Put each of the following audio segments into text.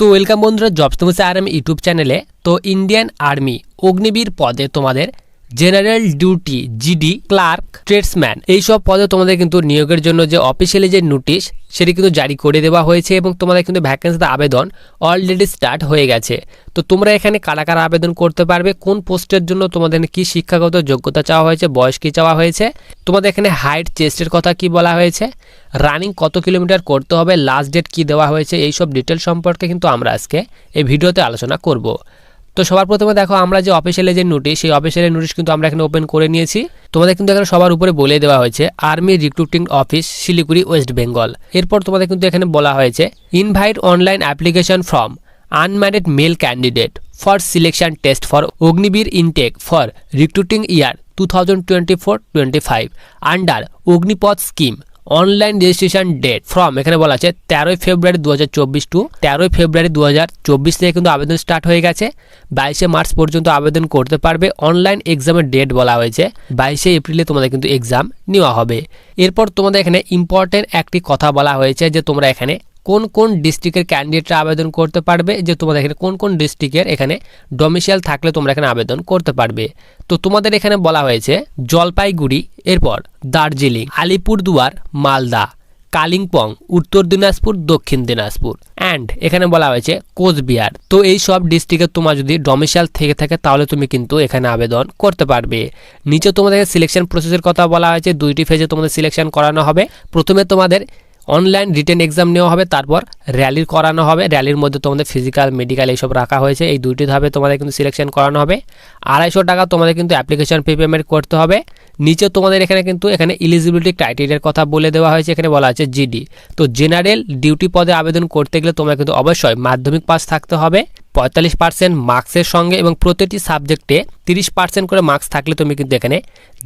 তো ওয়েলকাম বন্ধুরা জবস তোমার আর ইউটিউব চ্যানেলে তো ইন্ডিয়ান আর্মি অগ্নিবীর পদে তোমাদের general duty, GD, clerk, tradesman, এইসব পদে তোমাদের কিন্তু নিয়োগের জন্য যে অফিসিয়ালি যে নোটিশ, সেটি কিন্তু জারি করে দেওয়া হয়েছে এবং তোমাদের কিন্তু ভ্যাকেন্সিতে আবেদন অলরেডি স্টার্ট হয়ে গেছে। তো তোমরা এখানে কারা কারা আবেদন করতে পারবে, কোন পোস্টের জন্য তোমাদের কি শিক্ষাগত যোগ্যতা চাওয়া হয়েছে, বয়স কি চাওয়া হয়েছে, তোমাদের এখানে হাইট চেস্টের কথা কি বলা হয়েছে রানিং কত কিলোমিটার করতে হবে লাস্ট ডেট কি দেওয়া হয়েছে, এইসব ডিটেল সম্পর্কে কিন্তু আমরা আজকে এই ভিডিওতে আলোচনা করব। তো সবার প্রথমে দেখো, আমরা যে অফিসিয়ালি যে নোটিশ সেই অফিসিয়ালি নোটিশ কিন্তু আমরা এখানে ওপেন করে নিয়েছি। তোমাদের কিন্তু এখানে সবার উপরে বলে দেওয়া হয়েছে army recruiting office Siliguri West Bengal এরপর তোমাদের কিন্তু এখানে বলা হয়েছে invite online application from unmarried male candidate for selection test for Agniveer intake for recruiting year two thousand twenty four twenty five under Agnipath scheme online registration date from এখানে বলা আছে তেরোই ফেব্রুয়ারি দু হাজার চব্বিশ টু তেরোই ফেব্রুয়ারি দু হাজার চব্বিশ থেকে কিন্তু আবেদন স্টার্ট হয়ে গেছে। বাইশে মার্চ পর্যন্ত আবেদন করতে পারবে। অনলাইন এক্সামের ডেট বলা হয়েছে। বাইশে এপ্রিলে তোমাদের কিন্তু এক্সাম নেওয়া হবে। এরপর তোমাদের এখানে ইম্পর্টেন্ট একটি কথা বলা হয়েছে যে তোমরা এখানে কোন কোন ডিস্ট্রিক্টের ক্যান্ডিডেটরা আবেদন করতে পারবে? যে তোমাদের এখানে কোন কোন ডিস্ট্রিক্টের এখানে ডোমিসিয়াল থাকলে তোমরা এখানে আবেদন করতে পারবে। তো তোমাদের এখানে বলা হয়েছে, জলপাইগুড়ি, এরপর দার্জিলিং, আলিপুরদুয়ার, মালদা, কালিম্পং, উত্তর দিনাজপুর, দক্ষিণ দিনাজপুর অ্যান্ড এখানে বলা হয়েছে কোচবিহার। তো এই সব ডিস্ট্রিক্টে তোমার যদি ডোমিসাইল থেকে থাকে, তাহলে তুমি কিন্তু এখানে আবেদন করতে পারবে। নিচে তোমাদের সিলেকশন প্রসেসের কথা বলা হয়েছে, দুইটি ফেজে তোমাদের সিলেকশন করানো হবে। প্রথমে তোমাদের অনলাইন রিটেন এক্সাম নেওয়া হবে, তারপর র্যালির করানো হবে। র্যালির মধ্যে তোমাদের ফিজিক্যাল মেডিকেল এইসব রাখা হয়েছে। এই দুইটি ধাপে তোমাদের কিন্তু সিলেকশন করানো হবে। আড়াইশো টাকা তোমাদের কিন্তু অ্যাপ্লিকেশন ফি পেমেন্ট করতে হবে। নিচে তোমাদের এখানে কিন্তু, এখানে ইলিজিবিলিটি ক্রাইটেরিয়ার কথা বলে দেওয়া হয়েছে। এখানে বলা আছে জিডি তো জেনারেল ডিউটি পদে আবেদন করতে গেলে তোমরা কিন্তু অবশ্যই মাধ্যমিক পাস থাকতে হবে। পঁয়তাল্লিশ পার্সেন্ট মার্কসের সঙ্গে এবং প্রতিটি সাবজেক্টে তিরিশ পার্সেন্ট করে মার্কস থাকলে তুমি কিন্তু এখানে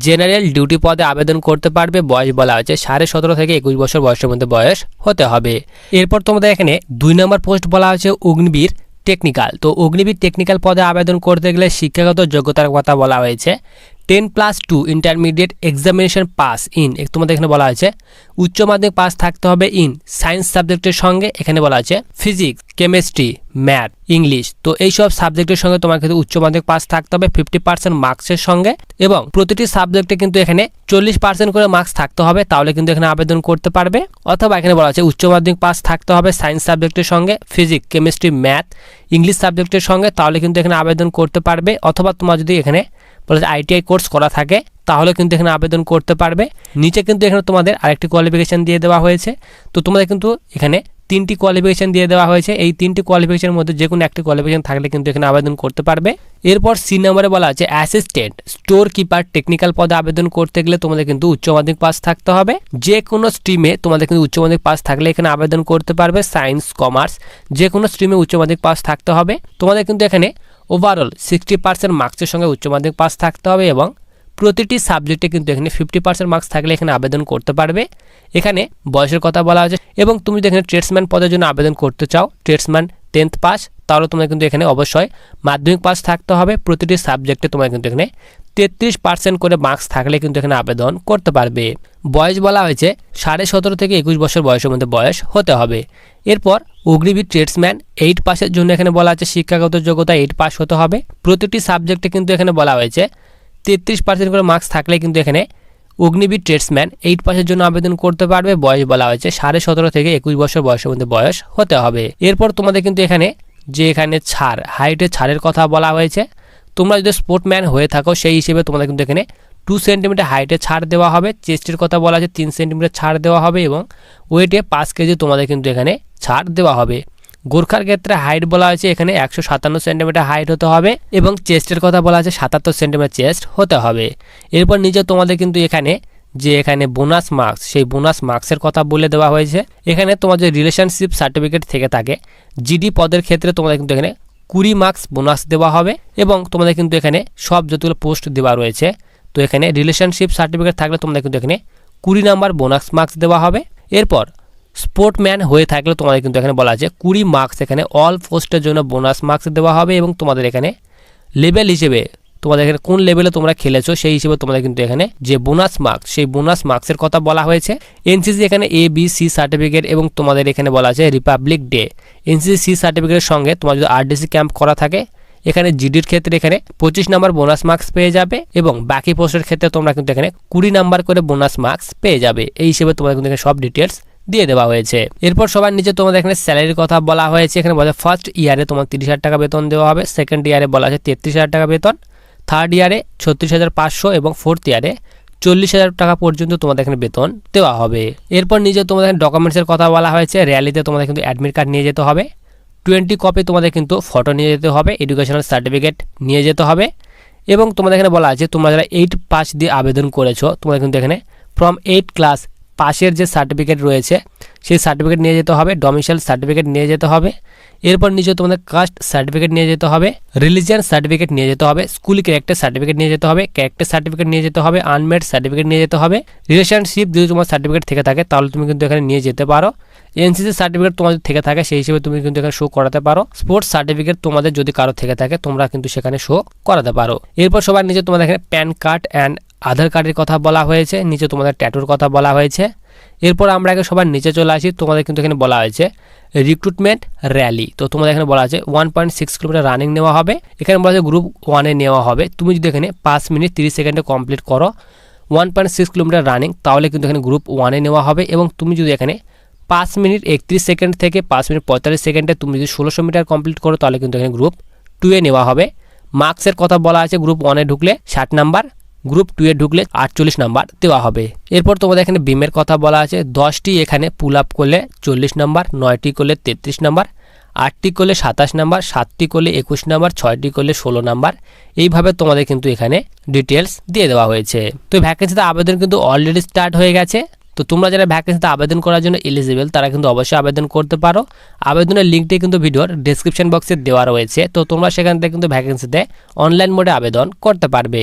জেনারেল ডিউটি পদে আবেদন করতে পারবে। বয়স বলা হয়েছে সাড়ে সতেরো থেকে একুশ বছর বয়সের মধ্যে বয়স হতে হবে। এরপর তোমাদের এখানে দুই নম্বর পোস্ট বলা হয়েছে অগ্নিবীর টেকনিক্যাল তো অগ্নিবীর টেকনিক্যাল পদে আবেদন করতে গেলে শিক্ষাগত যোগ্যতার কথা বলা হয়েছে। Ten plus two intermediate examination pass in তোমাদের এখানে বলা হয়েছে উচ্চ মাধ্যমিক পাস থাকতে হবে ইন, সায়েন্স সাবজেক্টের সঙ্গে, এখানে বলা আছে ফিজিক্স, কেমিস্ট্রি, ম্যাথ, ইংলিশ। তো এইসব সাবজেক্টের সঙ্গে তোমার কিন্তু উচ্চ মাধ্যমিক পাস থাকতে হবে, ফিফটি পার্সেন্ট মার্কসের সঙ্গে এবং প্রতিটি সাবজেক্টে কিন্তু এখানে চল্লিশ পার্সেন্ট করে মার্কস থাকতে হবে, তাহলে কিন্তু এখানে আবেদন করতে পারবে। অথবা এখানে বলা আছে উচ্চ মাধ্যমিক পাস থাকতে হবে সায়েন্স সাবজেক্টের সঙ্গে, ফিজিক্স, কেমিস্ট্রি, ম্যাথ, ইংলিশ সাবজেক্টের সঙ্গে, তাহলে কিন্তু এখানে আবেদন করতে পারবে। অথবা তোমার যদি এখানে বলে আইটিআই কোর্স করা থাকে, তাহলে কিন্তু এখানে আবেদন করতে পারবে। নিচে কিন্তু এখানে তোমাদের আরেকটি কোয়ালিফিকেশান দিয়ে দেওয়া হয়েছে। তো তোমাদের কিন্তু এখানে তিনটি কোয়ালিফিকেশান দিয়ে দেওয়া হয়েছে। এই তিনটি কোয়ালিফিকেশনের মধ্যে যে কোনো একটি কোয়ালিফিকেশান থাকলে কিন্তু এখানে আবেদন করতে পারবে। এরপর সি নম্বরে বলা আছে অ্যাসিস্ট্যান্ট স্টোর কিপার টেকনিক্যাল পদে আবেদন করতে গেলে তোমাদের কিন্তু উচ্চ মাধ্যমিক পাস থাকতে হবে। যে কোনো স্ট্রিমে তোমাদের কিন্তু উচ্চ মাধ্যমিক পাস থাকলে এখানে আবেদন করতে পারবে। সায়েন্স কমার্স যে কোনো স্ট্রিমে উচ্চ মাধ্যমিক পাস থাকতে হবে। তোমাদের কিন্তু এখানে ওভারঅল সিক্সটি পার্সেন্ট মার্কসের সঙ্গে উচ্চ মাধ্যমিক পাস থাকতে হবে এবং প্রতিটি সাবজেক্টে কিন্তু এখানে ফিফটি পার্সেন্ট মার্কস থাকলে এখানে আবেদন করতে পারবে। এখানে বয়সের কথা বলা হয়েছে এবং তুমি যদি এখানে ট্রেডসম্যান পদের জন্য আবেদন করতে চাও। ট্রেডসম্যান টেন্থ পাস তাহলে তোমার কিন্তু এখানে অবশ্যই মাধ্যমিক পাস থাকতে হবে। প্রতিটি সাবজেক্টে তোমার কিন্তু এখানে তেত্রিশ পার্সেন্ট করে মার্কস থাকলে কিন্তু এখানে আবেদন করতে পারবে। বয়স বলা হয়েছে সাড়ে সতেরো থেকে একুশ বছর বয়সের মধ্যে বয়স হতে হবে। এরপর অগ্নিবীর ট্রেডসম্যান এইট পাসের জন্য এখানে বলা আছে শিক্ষাগত যোগ্যতা এইট পাস হতে হবে। প্রতিটি সাবজেক্টে কিন্তু এখানে বলা হয়েছে তেত্রিশ পার্সেন্ট করে মার্কস থাকলে কিন্তু এখানে অগ্নিবীর ট্রেডসম্যান এইট পাসের জন্য আবেদন করতে পারবে। বয়স বলা হয়েছে সাড়ে সতেরো থেকে একুশ বছর বয়সের মধ্যে বয়স হতে হবে। এরপর তোমাদের কিন্তু এখানে যে এখানে ছাড় হাইটের ছাড়ের কথা বলা হয়েছে। তোমরা যদি স্পোর্টম্যান হয়ে থাকো, সেই হিসেবে তোমাদের কিন্তু এখানে টু সেন্টিমিটার হাইটে ছাড় দেওয়া হবে। চেস্টের কথা বলা আছে, তিন সেন্টিমিটার ছাড় দেওয়া হবে এবং ওয়েটে পাঁচ কেজি তোমাদের কিন্তু এখানে ছাড় দেওয়া হবে। গোর্খার ক্ষেত্রে হাইট বলা হয়েছে, এখানে একশো সাতান্ন সেন্টিমিটার হাইট হতে হবে এবং চেস্টের কথা বলা আছে, সাতাত্তর সেন্টিমিটার চেস্ট হতে হবে। এরপর নিচে তোমাদের কিন্তু এখানে যে এখানে বোনাস মার্কস সেই বোনাস মার্কসের কথা বলে দেওয়া হয়েছে। এখানে তোমার যে রিলেশনশিপ সার্টিফিকেট থেকে। থাকে জিডি পদের ক্ষেত্রে তোমাদের কিন্তু এখানে কুড়ি মার্কস বোনাস দেওয়া হবে এবং তোমাদের কিন্তু এখানে সব যতগুলো পোস্ট দেওয়া রয়েছে, তো এখানে রিলেশনশিপ সার্টিফিকেট থাকলে তোমাদের কিন্তু এখানে কুড়ি নাম্বার বোনাস মার্কস দেওয়া হবে। এরপর স্পোর্টম্যান হয়ে থাকলে তোমাদের কিন্তু এখানে বলা আছে কুড়ি মার্কস এখানে অল পোস্টের জন্য বোনাস মার্কস দেওয়া হবে এবং তোমাদের এখানে লেভেল হিসেবে তোমাদের এখানে কোন লেভেলে তোমরা খেলেছো সেই হিসেবে তোমাদের কিন্তু এখানে যে বোনাস মার্কস সেই বোনাস মার্কসের কথা বলা হয়েছে। এনসিসি এখানে এ বি সি সার্টিফিকেট এবং তোমাদের এখানে বলা আছে রিপাবলিক ডে এনসিসি সি সার্টিফিকেটের সঙ্গে তোমার যদি আরডিসি ক্যাম্প করা থাকে, এখানে জিডির ক্ষেত্রে এখানে পঁচিশ নাম্বার বোনাস মার্কস পেয়ে যাবে এবং বাকি পোস্টের ক্ষেত্রে তোমরা কিন্তু এখানে কুড়ি নাম্বার করে বোনাস মার্কস পেয়ে যাবে। এই হিসেবে তোমাদের কিন্তু এখানে সব ডিটেলস দিয়ে দেওয়া হয়েছে। এরপর সবার নিচে তোমাদের এখানে স্যালারির কথা বলা হয়েছে। এখানে বলা ফার্স্ট ইয়ারে তোমার তিরিশ হাজার টাকা বেতন দেওয়া হবে। সেকেন্ড ইয়ারে বলা আছে তেত্রিশ হাজার টাকা বেতন। থার্ড ইয়ারে ছত্রিশ হাজার পাঁচশো এবং ফোর্থ ইয়ারে চল্লিশ হাজার টাকা পর্যন্ত তোমাদের এখানে বেতন দেওয়া হবে। এরপর নিজে তোমাদের এখানে ডকুমেন্টসের কথা বলা হয়েছে। র্যালিতে তোমাদের কিন্তু অ্যাডমিট কার্ড নিয়ে যেতে হবে। টোয়েন্টি কপি তোমাদের কিন্তু ফটো নিয়ে যেতে হবে। এডুকেশনাল সার্টিফিকেট নিয়ে যেতে হবে। এবং তোমাদের এখানে বলা আছে, তোমরা যারা এইট পাস দিয়ে আবেদন করেছ তোমাদের কিন্তু এখানে ফ্রম এইট ক্লাস পাশের যে সার্টিফিকেট রয়েছে, সেই সার্টিফিকেট নিয়ে যেতে হবে ডমিসাইল সার্টিফিকেট নিয়ে যেতে হবে। এরপর নিচে তোমাদের কাস্ট সার্টিফিকেট নিয়ে যেতে হবে রিলিজিয়ান সার্টিফিকেট নিয়ে যেতে হবে স্কুল ক্যারেক্টার সার্টিফিকেট নিয়ে যেতে হবে ক্যারেক্টার সার্টিফিকেট নিয়ে যেতে হবে আনমেড সার্টিফিকেট নিয়ে যেতে হবে। রিলেশনশিপ যদি তোমার সার্টিফিকেট থেকে থাকে, তাহলে তুমি কিন্তু এখানে নিয়ে যেতে পারো। এনসিসি সার্টিফিকেট তোমাদের থেকে থাকে, সেই হিসেবে তুমি কিন্তু এখানে শো করাতে পারো। স্পোর্টস সার্টিফিকেট তোমাদের যদি কারও থেকে থাকে, তোমরা কিন্তু সেখানে শো করাতে পারো। এরপর সবার নিচে তোমাদের এখানে প্যান কার্ড অ্যান্ড আধার কার্ডের কথা বলা হয়েছে, নিচে তোমাদের ট্যাটুর কথা বলা হয়েছে। এরপর আমরা আগে সবার নিচে চলে আসি, তোমাদের কিন্তু এখানে বলা হয়েছে রিক্রুটমেন্ট র্যালি তো তোমাদের এখানে বলা আছে one point six kilometre running নেওয়া হবে। এখানে বলা আছে গ্রুপ ওয়ানে নেওয়া হবে। তুমি যদি এখানে পাঁচ মিনিট তিরিশ সেকেন্ডে কমপ্লিট করো one point six kilometre running তাহলে কিন্তু এখানে গ্রুপ ওয়ানে নেওয়া হবে এবং তুমি যদি এখানে পাঁচ মিনিট একত্রিশ সেকেন্ড থেকে পাঁচ মিনিট পঁয়তাল্লিশ সেকেন্ডে তুমি যদি ষোলোশো মিটার কমপ্লিট করো, তাহলে কিন্তু এখানে গ্রুপ টুয়ে নেওয়া হবে। মার্কসের কথা বলা আছে গ্রুপ ওয়ানে ঢুকলে ষাট নাম্বার গ্রুপ টু এ ঢুকলে আটচল্লিশ নাম্বার দেওয়া হবে। এরপর তোমাদের এখানে বিমের কথা বলা আছে, দশটি এখানে পুল আপ করলে চল্লিশ নাম্বার, নয়টি করলে তেত্রিশ নাম্বার, আটটি করলে সাতাশ নাম্বার, সাতটি করলে একুশ নাম্বার, ছয়টি করলে ষোলো নাম্বার। এইভাবে তোমাদের কিন্তু এখানে ডিটেলস দিয়ে দেওয়া হয়েছে। তো ভ্যাকেন্সিতে আবেদন কিন্তু অলরেডি স্টার্ট হয়ে গেছে। তো তোমরা যারা ভ্যাকেন্সিতে আবেদন করার জন্য এলিজিবল তারা কিন্তু অবশ্যই আবেদন করতে পারো। আবেদনের লিঙ্কটি কিন্তু ভিডিওর ডিসক্রিপশন বক্সে দেওয়া রয়েছে। তো তোমরা সেখান থেকে কিন্তু ভ্যাকেন্সিতে অনলাইন মোডে আবেদন করতে পারবে।